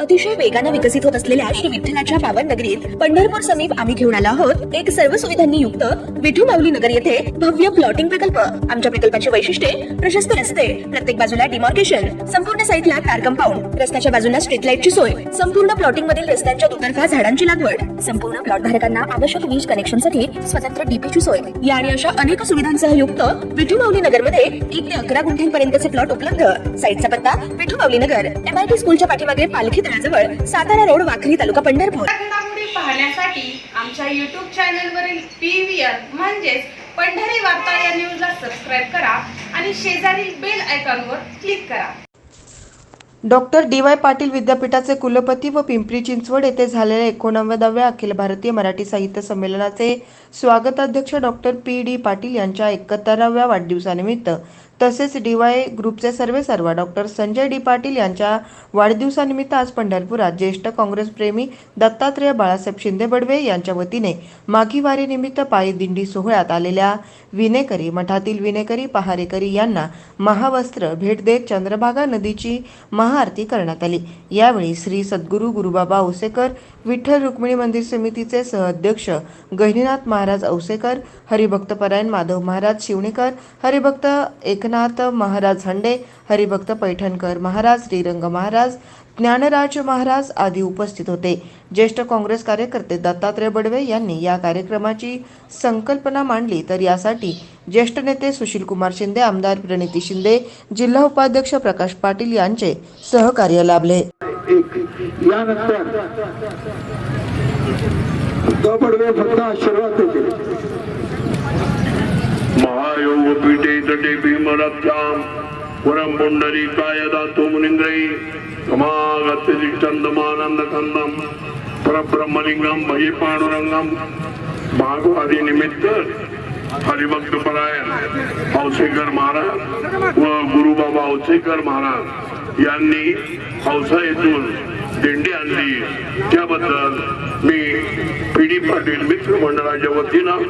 अतिशय वेगानं विकसित होत असलेल्या श्री विठ्ठलाच्या पावन नगरीत पंढरपूर समीप आम्ही घेऊन आलो आहोत. एक सर्व सुविधांनी युक्त विठू माऊली नगर येथे भव्य प्लॉटिंग प्रकल्प. आमच्या प्रकल्पाची वैशिष्ट्ये प्रशस्त रस्ते प्रत्येक बाजूला डिमार्केशन संपूर्ण साईटला कार कंपाऊंड रस्त्याच्या बाजूला स्ट्रीट लाईटची सोय संपूर्ण प्लॉटिंग मधील रस्त्यांच्या दुतर्फा झाडांची लागवड संपूर्ण प्लॉट धारकांना आवश्यक वीज कनेक्शनसाठी स्वतंत्र डीपीची सोय. या आणि अशा अनेक सुविधांसह युक्त विठू माऊली नगरमध्ये एक अकरा गुंठ्यांपर्यंतचे प्लॉट उपलब्ध. साईटचा पत्ता विठू माऊली नगर. एमआयटी स्कूलच्या पाठीमागे पालखी तळाजवळ सातारा रोड वाखरी तालुका पंढरपूर. पाहण्यासाठी आमच्या युट्यूब चॅनलवरील पी व्ही आर म्हणजेच पंढरी वार्ता या न्यूजला सबस्क्राईब करा आणि शेजारील बेल आयकॉनवर क्लिक करा. डॉक्टर डी वाय पाटील विद्यापीठाचे कुलपती व पिंपरी चिंचवड येथे झालेल्या एकोणनव्वदाव्या अखिल भारतीय मराठी साहित्य संमेलनाचे स्वागताध्यक्ष डॉक्टर पी डी पाटील यांच्या एकाहत्तराव्या वाढदिवसानिमित्त तसेच डी वाय ग्रुपचे सर्वे सर्व डॉक्टर संजय डी पाटील यांच्या वाढदिवसानिमित्त आज पंढरपुरात ज्येष्ठ काँग्रेसप्रेमी दत्तात्रेय बाळासाहेब शिंदे बडवे यांच्या वतीने माघी वारीनिमित्त पायी दिंडी सोहळ्यात आलेल्या विनेकरी मठातील विनेकरी पहारेकरी यांना महावस्त्र भेट देत चंद्रभागा नदीची महाआरती करण्यात आली. यावेळी श्री सद्गुरू गुरुबाबा औसेकर विठ्ठल रुक्मिणी मंदिर समितीचे सहअध्यक्ष गहिनीनाथ महाराज औसेकर हरिभक्तपरायण माधव महाराज शिवणेकर हरिभक्त एक एकनाथ महाराज हंडे हरिभक्त पैठणकर महाराज श्रीरंग महाराज ज्ञानराज महाराज आदी उपस्थित होते. ज्येष्ठ काँग्रेस कार्यकर्ते दत्तात्रय बडवे यांनी या कार्यक्रमाची संकल्पना मांडली. तर यासाठी ज्येष्ठ नेते सुशील कुमार शिंदे आमदार प्रणिती शिंदे जिल्हा उपाध्यक्ष प्रकाश पाटील यांचे सहकार्य लाभले. यानंतर बडवे फक्त आशीर्वाद देते महायोगपीठे तटे भीमरक्षाम पुरं पुंडरी काय दातो मुनिंद्रै समागत्यदिष्टन्दमानन्द कंदम परब्रह्मलिंगम मही पांडुरंगम भागवादी निमित्त हरिभक्त परायण हौसेकर महाराज व गुरुबाबा औसेकर महाराज यांनी हौसा येथून दिंडी आणली. त्याबद्दल मी पी डी पाटील मित्र मंडळाच्या वतीनं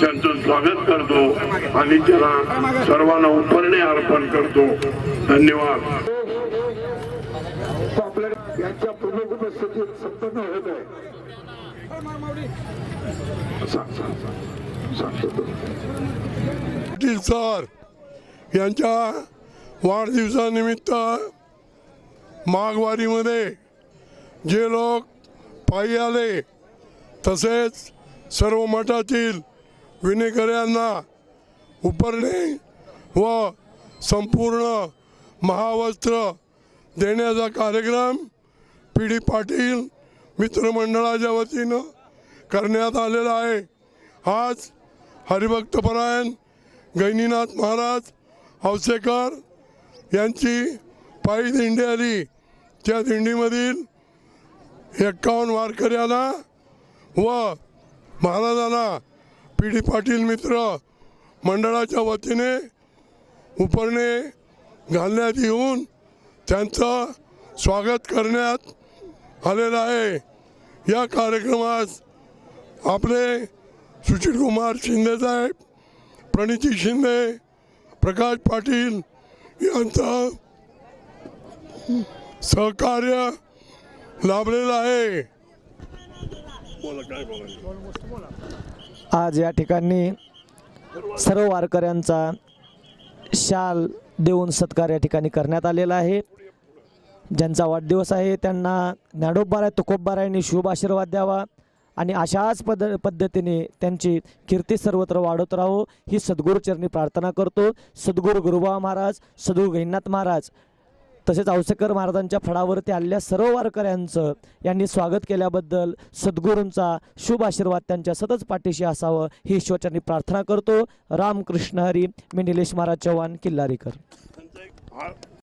त्यांचं स्वागत करतो आणि त्याला सर्वांना उपरणे अर्पण करतो. धन्यवाद. यांच्या प्रमुख उपस्थितीत संपन्न होत आहे. पाटील सर यांच्या वाढदिवसानिमित्त माघवारीमध्ये जे लोक पायी आले. तसेच सर्व मठातील विनेकऱ्यांना उपरणे व संपूर्ण महावस्त्र देण्याचा कार्यक्रम पी डी पाटील मित्रमंडळाच्या वतीनं करण्यात आलेला आहे. आज हरिभक्तपरायण गैनीनाथ महाराज हौसेकर यांची पायी दिंडी आली. त्या दिंडीमधील एक्कावन्न वारकऱ्यांना व महाराजांना पी डी पाटील मित्र मंडळाच्या वतीने उपरणे घालण्यात येऊन त्यांचं स्वागत करण्यात आलेलं आहे. या कार्यक्रमास आपले सुशीलकुमार शिंदेसाहेब शिंदे साहेब प्रणिती शिंदे प्रकाश पाटील यांचं सहकार्य लाभलेलं आहे eh. आज या ठिकाणी सर्व वारकऱ्यांचा शाल देऊन सत्कार या ठिकाणी करण्यात आलेला आहे. ज्यांचा वाढदिवस आहे त्यांना ज्ञानोबाराय तुकोबारायांनी शुभ आशीर्वाद द्यावा आणि अशाच पद पद्धतीने त्यांची कीर्ती सर्वत्र वाढत राहो. ही सद्गुरूचरणी प्रार्थना करतो. सद्गुरू गुरुबा महाराज सद्गुरू गैनाथ महाराज तसेच औसेकर महाराजांच्या फळावरती आलेल्या सर्व वारकऱ्यांचं यांनी स्वागत केल्याबद्दल सद्गुरूंचा शुभ आशीर्वाद त्यांच्या सतत पाठीशी असावं ही ईश्वरचरणी प्रार्थना करतो. रामकृष्ण हरी मी निलेश महाराज चव्हाण किल्लारीकर.